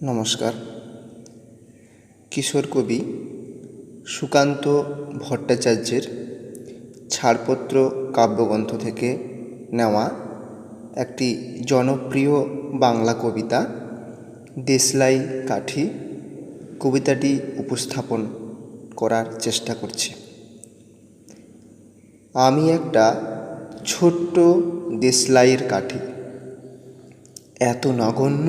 নমস্কার। কিশোর কবি সুকান্ত ভট্টাচার্যের ছাড়পত্র কাব্যগ্রন্থ থেকে নেওয়া একটি জনপ্রিয় বাংলা কবিতা, দেশলাই কাঠি, কবিতাটি উপস্থাপন করার চেষ্টা করছি। আমি একটা ছোট্ট দেশলাইয়ের কাঠি, এত নগণ্য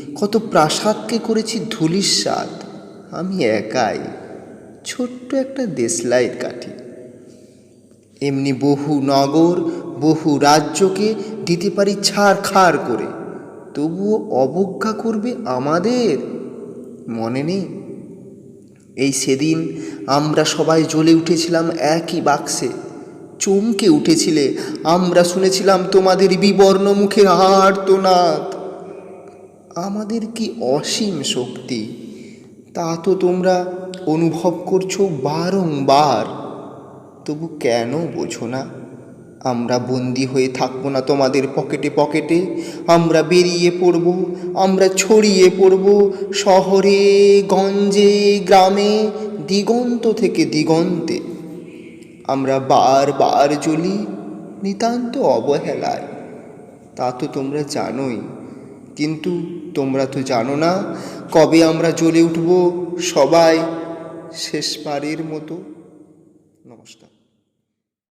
কত প্রাসাদকে করেছি ধুলির স্বাদ। আমি একাই ছোট্ট একটা দেশলাইয়ের কাঠি। এমনি বহু নগর, বহু রাজ্যকে দিতে পারি ছাড় খাড় করে। তবুও অবজ্ঞা করবে আমাদের? মনে নেই। এই সেদিন আমরা সবাই জ্বলে উঠেছিলাম একই বাক্সে। চমকে উঠেছিলে, আমরা শুনেছিলাম তোমাদের বিবর্ণ মুখের আর্তনাদ। আমাদের কি অসীম শক্তি? তা তো তোমরা অনুভব করছ বারংবার। তবু কেন বোঝো না? আমরা বন্দি হয়ে থাকব না তোমাদের পকেটে পকেটে। আমরা বেরিয়ে পড়ব, আমরা ছড়িয়ে পড়ব শহরে, গঞ্জে, গ্রামে, দিগন্ত থেকে দিগন্তে। আমরা বারবার জ্বলি নিতান্ত অবহেলায়। তা তো তোমরা জানোই। কিন্তু তোমরা তো জানো না কবে আমরা জ্বলে উঠব সবাই শেষবারের মতো। নমস্কার।